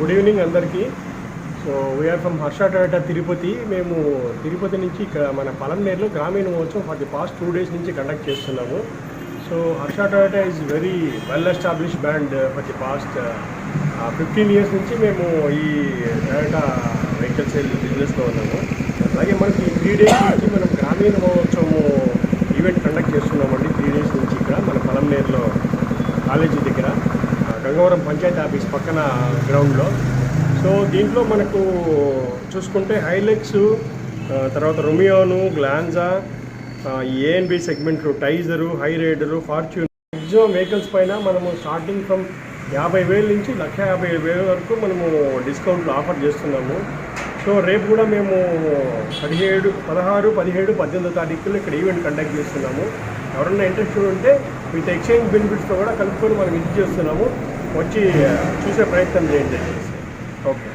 Good evening అందరికీ. So we are from Harsha Toyota Tirupati మేము తిరుపతి నుంచి ఇక్కడ మన పలంనేరులో గ్రామీణ మహోత్సవం for the past two days నుంచి కండక్ట్ చేస్తున్నాము. So Harsha Toyota is very well establish band for the past fifteen years నుంచి మేము ఈ టయోటా వెహికల్ సేల్ బిజినెస్లో ఉన్నాము. అలాగే మనకి త్రీ డేస్ నుంచి మనం గ్రామీణ మహోత్సవము ఈవెంట్ కండక్ట్ చేస్తున్నామండి. త్రీ డేస్ నుంచి ఇక్కడ మన పలంనేరులో కాలేజీ గంగవరం పంచాయతీ ఆఫీస్ పక్కన గ్రౌండ్లో. సో దీంట్లో మనకు చూసుకుంటే హైలెక్స్ తర్వాత రొమియోను Glanza A and B సెగ్మెంట్లు Taisor Hyryder Fortuner maximum vehicles పైన మనము స్టార్టింగ్ ఫ్రమ్ యాభై వేల నుంచి లక్ష యాభై వేల వరకు మనము డిస్కౌంట్లు ఆఫర్ చేస్తున్నాము. సో రేపు కూడా మేము పదిహేడు పదహారు పదిహేడు పద్దెనిమిదో తారీఖులో ఇక్కడ ఈవెంట్ కండక్ట్ చేస్తున్నాము. ఎవరన్నా ఇంట్రెస్ట్ ఉంటే విత్ ఎక్స్చేంజ్ బెనిఫిట్స్తో కూడా కలుపుకొని మనం ఇది చేస్తున్నాము. వచ్చి చూసే ప్రయత్నం చేయండి. ఓకే.